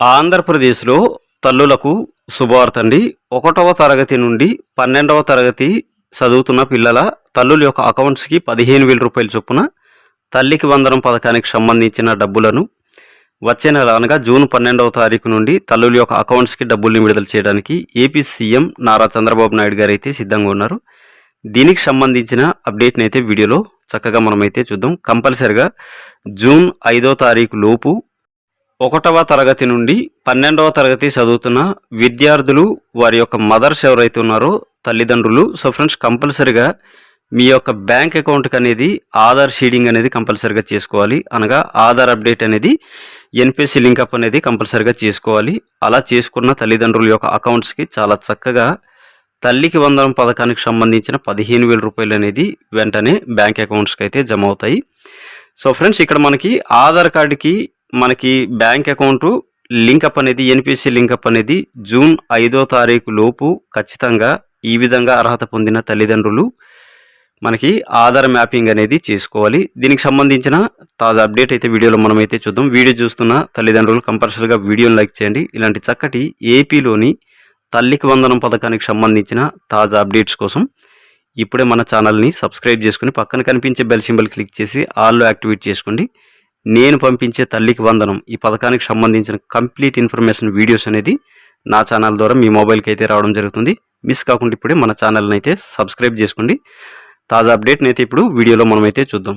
ఆంధ్రప్రదేశ్లో తల్లులకు శుభవార్తండి ఒకటవ తరగతి నుండి పన్నెండవ తరగతి చదువుతున్న పిల్లల తల్లుల యొక్క అకౌంట్స్కి పదిహేను వేల రూపాయల చొప్పున తల్లికి వందనం పథకానికి సంబంధించిన డబ్బులను వచ్చే నెల అనగా జూన్ పన్నెండవ తారీఖు నుండి తల్లుల యొక్క అకౌంట్స్కి డబ్బుల్ని విడుదల చేయడానికి ఏపీ సీఎం నారా చంద్రబాబు నాయుడు గారు అయితే సిద్ధంగా ఉన్నారు. దీనికి సంబంధించిన అప్డేట్ని అయితే వీడియోలో చక్కగా మనమైతే చూద్దాం. కంపల్సరిగా జూన్ ఐదో తారీఖు లోపు ఒకటవ తరగతి నుండి పన్నెండవ తరగతి చదువుతున్న విద్యార్థులు వారి యొక్క మదర్స్ ఎవరైతే ఉన్నారో తల్లిదండ్రులు సో ఫ్రెండ్స్ కంపల్సరిగా మీ యొక్క బ్యాంక్ అకౌంట్కి అనేది ఆధార్ షీడింగ్ అనేది కంపల్సరిగా చేసుకోవాలి. అనగా ఆధార్ అప్డేట్ అనేది ఎన్పిఎస్సి లింకప్ అనేది కంపల్సరిగా చేసుకోవాలి. అలా చేసుకున్న తల్లిదండ్రుల యొక్క అకౌంట్స్కి చాలా చక్కగా తల్లికి వందనం పథకానికి సంబంధించిన పదిహేను వేల రూపాయలు అనేది వెంటనే బ్యాంక్ అకౌంట్స్కి అయితే జమ అవుతాయి. సో ఫ్రెండ్స్ ఇక్కడ మనకి ఆధార్ కార్డుకి మనకి బ్యాంక్ అకౌంటు లింకప్ అనేది ఎన్పిసి లింకప్ అనేది జూన్ ఐదో తారీఖు లోపు ఖచ్చితంగా ఈ విధంగా అర్హత పొందిన తల్లిదండ్రులు మనకి ఆధార్ మ్యాపింగ్ అనేది చేసుకోవాలి. దీనికి సంబంధించిన తాజా అప్డేట్ అయితే వీడియోలో మనం అయితే చూద్దాం. వీడియో చూస్తున్న తల్లిదండ్రులు కంపల్సరీగా వీడియోని లైక్ చేయండి. ఇలాంటి చక్కటి ఏపీలోని తల్లికి వందనం పథకానికి సంబంధించిన తాజా అప్డేట్స్ కోసం ఇప్పుడే మన ఛానల్ని సబ్స్క్రైబ్ చేసుకుని పక్కన కనిపించే బెల్ సింబల్ క్లిక్ చేసి ఆల్లో యాక్టివేట్ చేసుకోండి. నేను పంపించే తల్లికి వందనం. ఈ పథకానికి సంబంధించిన కంప్లీట్ ఇన్ఫర్మేషన్ వీడియోస్ అనేది నా ఛానల్ ద్వారా మీ మొబైల్కి అయితే రావడం జరుగుతుంది. మిస్ కాకుండా ఇప్పుడే మన ఛానల్ని అయితే సబ్స్క్రైబ్ చేసుకోండి. తాజా అప్డేట్ని అయితే ఇప్పుడు వీడియోలో మనమైతే చూద్దాం.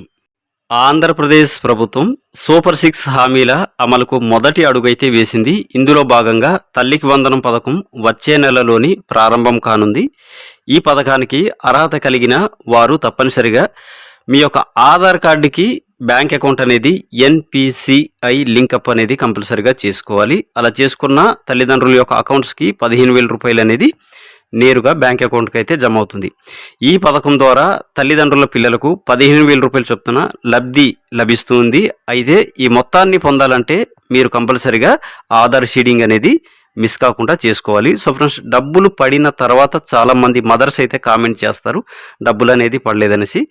ఆంధ్రప్రదేశ్ ప్రభుత్వం సూపర్ సిక్స్ హామీల అమలుకు మొదటి అడుగైతే వేసింది. ఇందులో భాగంగా తల్లికి వందనం పథకం వచ్చే నెలలోని ప్రారంభం కానుంది. ఈ పథకానికి అర్హత కలిగిన వారు తప్పనిసరిగా మీ యొక్క ఆధార్ కార్డుకి బ్యాంక్ అకౌంట్ అనేది ఎన్పిసిఐ లింకప్ అనేది కంపల్సరిగా చేసుకోవాలి. అలా చేసుకున్న తల్లిదండ్రుల యొక్క అకౌంట్స్కి పదిహేను వేల రూపాయలు అనేది నేరుగా బ్యాంక్ అకౌంట్కి అయితే జమ అవుతుంది. ఈ పథకం ద్వారా తల్లిదండ్రుల పిల్లలకు పదిహేను వేల రూపాయలు చొప్పున లబ్ధి లభిస్తుంది. అయితే ఈ మొత్తాన్ని పొందాలంటే మీరు కంపల్సరిగా ఆధార్ షీడింగ్ అనేది మిస్ కాకుండా చేసుకోవాలి. సో ఫ్రెండ్స్ డబ్బులు పడిన తర్వాత చాలామంది మదర్స్ అయితే కామెంట్ చేస్తారు డబ్బులు అనేది పడలేదనేసి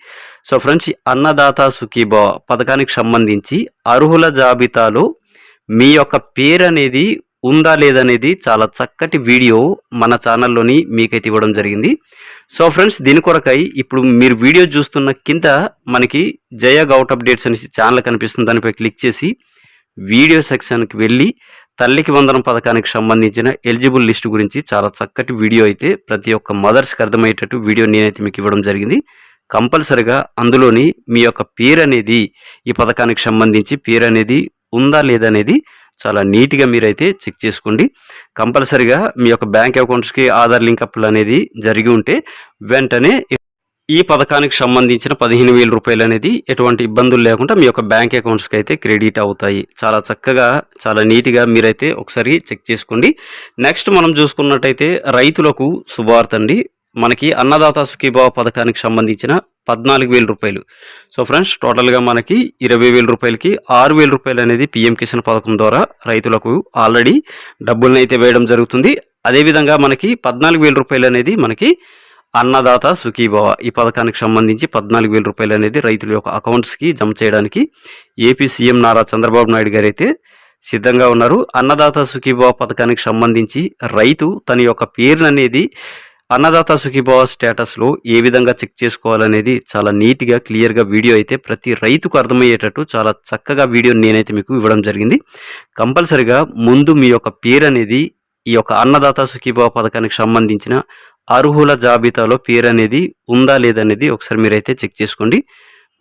సో ఫ్రెండ్స్ అన్నదాత సుఖీభవ పథకానికి సంబంధించి అర్హుల జాబితాలో మీ యొక్క పేరు అనేది ఉందా లేదనేది చాలా చక్కటి వీడియో మన ఛానల్లోని మీకైతే ఇవ్వడం జరిగింది. సో ఫ్రెండ్స్ దీని కొరకై ఇప్పుడు మీరు వీడియో చూస్తున్న కింద మనకి జయ గౌట్ అప్డేట్స్ అనేసి ఛానల్ కనిపిస్తుంది. దానిపై క్లిక్ చేసి వీడియో సెక్షన్కి వెళ్ళి తల్లికి వందనం పథకానికి సంబంధించిన ఎలిజిబుల్ లిస్ట్ గురించి చాలా చక్కటి వీడియో అయితే ప్రతి ఒక్క మదర్స్కి అర్థమయ్యేటట్టు వీడియో నేనైతే మీకు ఇవ్వడం జరిగింది. కంపల్సరిగా అందులోని మీ యొక్క పేరు అనేది ఈ పథకానికి సంబంధించి పేరు అనేది ఉందా లేదనేది చాలా నీట్గా మీరైతే చెక్ చేసుకోండి. కంపల్సరిగా మీ యొక్క బ్యాంక్ అకౌంట్స్కి ఆధార్ లింకప్లు అనేది జరిగి ఉంటే వెంటనే ఈ పథకానికి సంబంధించిన పదిహేను వేల రూపాయలు అనేది ఎటువంటి ఇబ్బందులు లేకుండా మీ యొక్క బ్యాంక్ అకౌంట్స్కి అయితే క్రెడిట్ అవుతాయి. చాలా చక్కగా చాలా నీట్గా మీరైతే ఒకసారి చెక్ చేసుకోండి. నెక్స్ట్ మనం చూసుకున్నట్టయితే రైతులకు శుభార్త అండి. మనకి అన్నదాత సుఖీభావ పథకానికి సంబంధించిన పద్నాలుగు వేల రూపాయలు. సో ఫ్రెండ్స్ టోటల్గా మనకి ఇరవై వేల రూపాయలకి ఆరు వేల రూపాయలు అనేది పిఎం కిసాన్ పథకం ద్వారా రైతులకు ఆల్రెడీ డబ్బులను అయితే వేయడం జరుగుతుంది. అదేవిధంగా మనకి పద్నాలుగు వేల రూపాయలు అనేది మనకి అన్నదాత సుఖీభవ. ఈ పథకానికి సంబంధించి పద్నాలుగు వేల రూపాయలు అనేది రైతుల యొక్క అకౌంట్స్కి జమ చేయడానికి ఏపీ సీఎం నారా చంద్రబాబు నాయుడు గారు అయితే సిద్ధంగా ఉన్నారు. అన్నదాత సుఖీభవ పథకానికి సంబంధించి రైతు తన యొక్క పేరును అనేది అన్నదాత సుఖీభవ స్టేటస్లో ఏ విధంగా చెక్ చేసుకోవాలనేది చాలా నీట్గా క్లియర్గా వీడియో అయితే ప్రతి రైతుకు అర్థమయ్యేటట్టు చాలా చక్కగా వీడియో నేనైతే మీకు ఇవ్వడం జరిగింది. కంపల్సరిగా ముందు మీ యొక్క పేరు అనేది ఈ యొక్క అన్నదాత సుఖీభవ పథకానికి సంబంధించిన అర్హుల జాబితాలో పేరు అనేది ఉందా లేదనేది ఒకసారి మీరైతే చెక్ చేసుకోండి.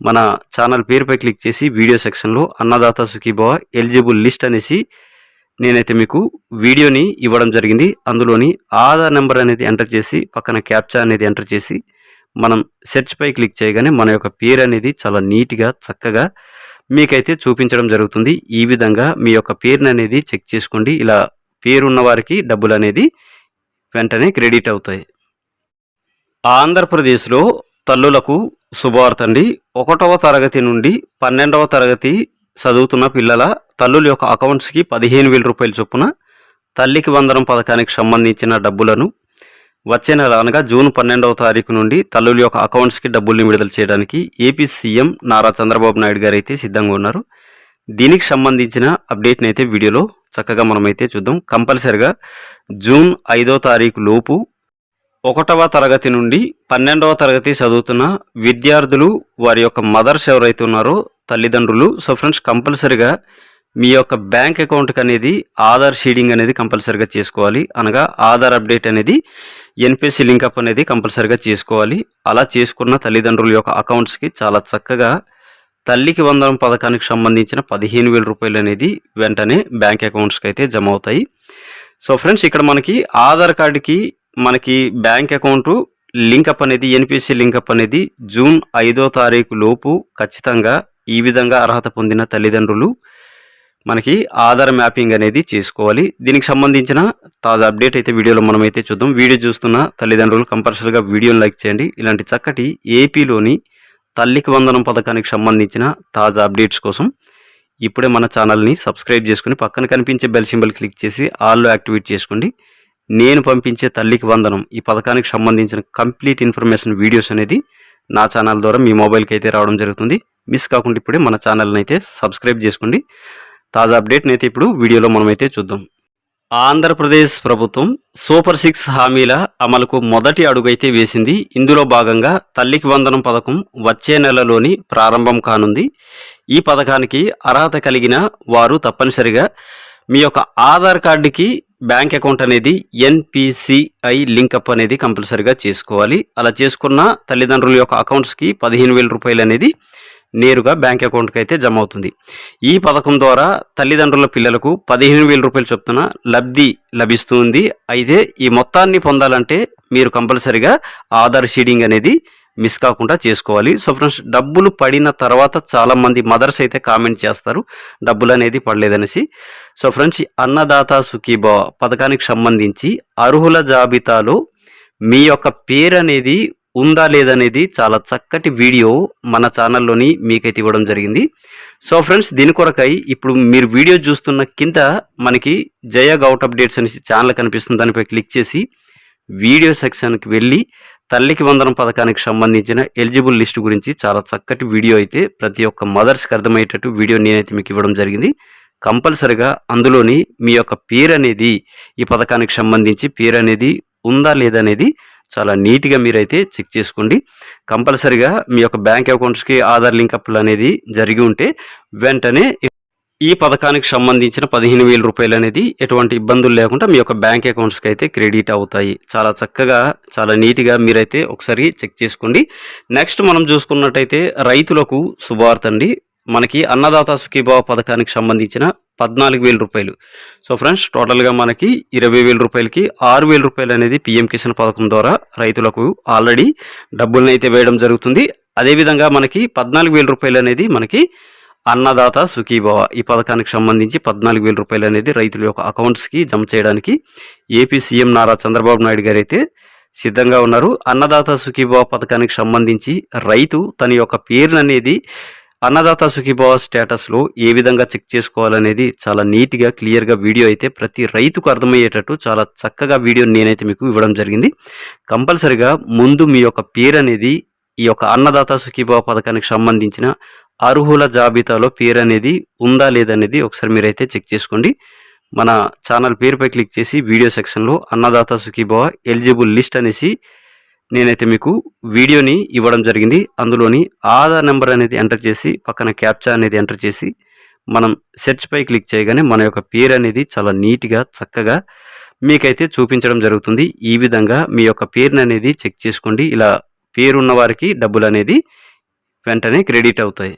మన ఛానల్ పేరుపై క్లిక్ చేసి వీడియో సెక్షన్లో అన్నదాత సుఖీభవ ఎలిజిబుల్ లిస్ట్ అనేసి నేనైతే మీకు వీడియోని ఇవ్వడం జరిగింది. అందులోని ఆధార్ నెంబర్ అనేది ఎంటర్ చేసి పక్కన క్యాప్చా అనేది ఎంటర్ చేసి మనం సెర్చ్పై క్లిక్ చేయగానే మన యొక్క పేరు అనేది చాలా నీట్గా చక్కగా మీకైతే చూపించడం జరుగుతుంది. ఈ విధంగా మీ యొక్క పేరుని అనేది చెక్ చేసుకోండి. ఇలా పేరున్న వారికి డబ్బులు అనేది వెంటనే క్రెడిట్ అవుతాయి. ఆంధ్రప్రదేశ్లో తల్లులకు శుభవార్తండి. ఒకటవ తరగతి నుండి పన్నెండవ తరగతి చదువుతున్న పిల్లల తల్లుల యొక్క అకౌంట్స్కి పదిహేను వేల రూపాయల చొప్పున తల్లికి వందనం పథకానికి సంబంధించిన డబ్బులను వచ్చే నెల అనగా జూన్ పన్నెండవ తారీఖు నుండి తల్లుల యొక్క అకౌంట్స్కి డబ్బుల్ని విడుదల చేయడానికి ఏపీ సీఎం నారా చంద్రబాబు నాయుడు గారు అయితే సిద్ధంగా ఉన్నారు. దీనికి సంబంధించిన అప్డేట్ని అయితే వీడియోలో చక్కగా మనమైతే చూద్దాం. కంపల్సరిగా జూన్ ఐదో తారీఖు లోపు ఒకటవ తరగతి నుండి పన్నెండవ తరగతి చదువుతున్న విద్యార్థులు వారి యొక్క మదర్స్ ఎవరైతే ఉన్నారో తల్లిదండ్రులు సో ఫ్రెండ్స్ కంపల్సరిగా మీ యొక్క బ్యాంక్ అకౌంట్కి అనేది ఆధార్ షీడింగ్ అనేది కంపల్సరిగా చేసుకోవాలి. అనగా ఆధార్ అప్డేట్ అనేది ఎన్పిఎస్సి లింకప్ అనేది కంపల్సరిగా చేసుకోవాలి. అలా చేసుకున్న తల్లిదండ్రుల యొక్క అకౌంట్స్కి చాలా చక్కగా తల్లికి వందనం పథకానికి సంబంధించిన పదిహేను వేల రూపాయలు అనేది వెంటనే బ్యాంక్ అకౌంట్స్కి అయితే జమ అవుతాయి. సో ఫ్రెండ్స్ ఇక్కడ మనకి ఆధార్ కార్డుకి మనకి బ్యాంక్ అకౌంటు లింకప్ అనేది ఎన్పిసి లింకప్ అనేది జూన్ ఐదో తారీఖు లోపు ఖచ్చితంగా ఈ విధంగా అర్హత పొందిన తల్లిదండ్రులు మనకి ఆధార్ మ్యాపింగ్ అనేది చేసుకోవాలి. దీనికి సంబంధించిన తాజా అప్డేట్ అయితే వీడియోలో మనమైతే చూద్దాం. వీడియో చూస్తున్న తల్లిదండ్రులు కంపల్సరీగా వీడియోని లైక్ చేయండి. ఇలాంటి చక్కటి ఏపీలోని తల్లికి వందనం పథకానికి సంబంధించిన తాజా అప్డేట్స్ కోసం ఇప్పుడే మన ఛానల్ని సబ్స్క్రైబ్ చేసుకుని పక్కన కనిపించే బెల్ సింబల్ క్లిక్ చేసి ఆల్లో యాక్టివేట్ చేసుకోండి. నేను పంపించే తల్లికి వందనం. ఈ పథకానికి సంబంధించిన కంప్లీట్ ఇన్ఫర్మేషన్ వీడియోస్ అనేది నా ఛానల్ ద్వారా మీ మొబైల్కి అయితే రావడం జరుగుతుంది. మిస్ కాకుండా ఇప్పుడే మన ఛానల్ని అయితే సబ్స్క్రైబ్ చేసుకోండి. తాజా అప్డేట్ని అయితే ఇప్పుడు వీడియోలో మనమైతే చూద్దాం. ఆంధ్రప్రదేశ్ ప్రభుత్వం సూపర్ సిక్స్ హామీల అమలుకు మొదటి అడుగైతే వేసింది. ఇందులో భాగంగా తల్లికి వందనం పథకం వచ్చే నెలలోని ప్రారంభం కానుంది. ఈ పథకానికి అర్హత కలిగిన వారు తప్పనిసరిగా మీ యొక్క ఆధార్ కార్డుకి బ్యాంక్ అకౌంట్ అనేది ఎన్పిసిఐ లింకప్ అనేది కంపల్సరిగా చేసుకోవాలి. అలా చేసుకున్న తల్లిదండ్రుల యొక్క అకౌంట్స్కి పదిహేను వేల రూపాయలు అనేది నేరుగా బ్యాంక్ అకౌంట్కి అయితే జమ అవుతుంది. ఈ పథకం ద్వారా తల్లిదండ్రుల పిల్లలకు పదిహేను వేల రూపాయలు చొప్పున లబ్ధి లభిస్తుంది. అయితే ఈ మొత్తాన్ని పొందాలంటే మీరు కంపల్సరిగా ఆధార్ షీడింగ్ అనేది మిస్ కాకుండా చేసుకోవాలి. సో ఫ్రెండ్స్ డబ్బులు పడిన తర్వాత చాలామంది మదర్స్ అయితే కామెంట్ చేస్తారు డబ్బులు అనేది పడలేదనేసి. సో ఫ్రెండ్స్ అన్నదాత సుఖీభావ పథకానికి సంబంధించి అర్హుల జాబితాలో మీ యొక్క పేరు అనేది ఉందా లేదనేది చాలా చక్కటి వీడియో మన ఛానల్లోని మీకైతే ఇవ్వడం జరిగింది. సో ఫ్రెండ్స్ దీని కొరకై ఇప్పుడు మీరు వీడియో చూస్తున్న కింద మనకి జయ గౌట్ అప్డేట్స్ అనేసి ఛానల్ కనిపిస్తుంది. దానిపై క్లిక్ చేసి వీడియో సెక్షన్కి వెళ్ళి తల్లికి వందనం పథకానికి సంబంధించిన ఎలిజిబుల్ లిస్ట్ గురించి చాలా చక్కటి వీడియో అయితే ప్రతి ఒక్క మదర్స్కి అర్థమయ్యేటట్టు వీడియో నేనైతే మీకు ఇవ్వడం జరిగింది. కంపల్సరిగా అందులోని మీ యొక్క పేరు అనేది ఈ పథకానికి సంబంధించి పేరు అనేది ఉందా లేదా అనేది చాలా నీట్గా మీరైతే చెక్ చేసుకోండి. కంపల్సరిగా మీ యొక్క బ్యాంక్ అకౌంట్స్కి ఆధార్ లింకప్లు అనేది జరిగి ఉంటే వెంటనే ఈ పథకానికి సంబంధించిన పదిహేను వేల రూపాయలు అనేది ఎటువంటి ఇబ్బందులు లేకుండా మీ యొక్క బ్యాంక్ అకౌంట్స్కి అయితే క్రెడిట్ అవుతాయి. చాలా చక్కగా చాలా నీట్గా మీరైతే ఒకసారి చెక్ చేసుకోండి. నెక్స్ట్ మనం చూసుకున్నట్టయితే రైతులకు శుభార్త అండి. మనకి అన్నదాత సుఖీభావ పథకానికి సంబంధించిన పద్నాలుగు వేల రూపాయలు. సో ఫ్రెండ్స్ టోటల్గా మనకి ఇరవై వేల రూపాయలకి ఆరు వేల రూపాయలు అనేది పిఎం కిసాన్ పథకం ద్వారా రైతులకు ఆల్రెడీ డబ్బులను అయితే వేయడం జరుగుతుంది. అదేవిధంగా మనకి పద్నాలుగు వేల రూపాయలు అనేది మనకి అన్నదాత సుఖీభవ. ఈ పథకానికి సంబంధించి పద్నాలుగు వేల రూపాయలు అనేది రైతుల యొక్క అకౌంట్స్కి జమ చేయడానికి ఏపీ సీఎం నారా చంద్రబాబు నాయుడు గారు అయితే సిద్ధంగా ఉన్నారు. అన్నదాత సుఖీభవ పథకానికి సంబంధించి రైతు తన యొక్క పేరును అనేది అన్నదాత సుఖీభవ స్టేటస్లో ఏ విధంగా చెక్ చేసుకోవాలనేది చాలా నీట్గా క్లియర్గా వీడియో అయితే ప్రతి రైతుకు అర్థమయ్యేటట్టు చాలా చక్కగా వీడియో నేనైతే మీకు ఇవ్వడం జరిగింది. కంపల్సరిగా ముందు మీ యొక్క పేరు అనేది ఈ యొక్క అన్నదాత సుఖీభవ పథకానికి సంబంధించిన అర్హుల జాబితాలో పేరు అనేది ఉందా లేదనేది ఒకసారి మీరైతే చెక్ చేసుకోండి. మన ఛానల్ పేరుపై క్లిక్ చేసి వీడియో సెక్షన్లో అన్నదాత సుఖీభవ ఎలిజిబుల్ లిస్ట్ అనేసి నేనైతే మీకు వీడియోని ఇవ్వడం జరిగింది. అందులోని ఆధార్ నెంబర్ అనేది ఎంటర్ చేసి పక్కన క్యాప్చా అనేది ఎంటర్ చేసి మనం సెర్చ్పై క్లిక్ చేయగానే మన యొక్క పేరు అనేది చాలా నీట్గా చక్కగా మీకైతే చూపించడం జరుగుతుంది. ఈ విధంగా మీ యొక్క పేరుని అనేది చెక్ చేసుకోండి. ఇలా పేరున్న వారికి డబ్బులు అనేది వెంటనే క్రెడిట్ అవుతాయి.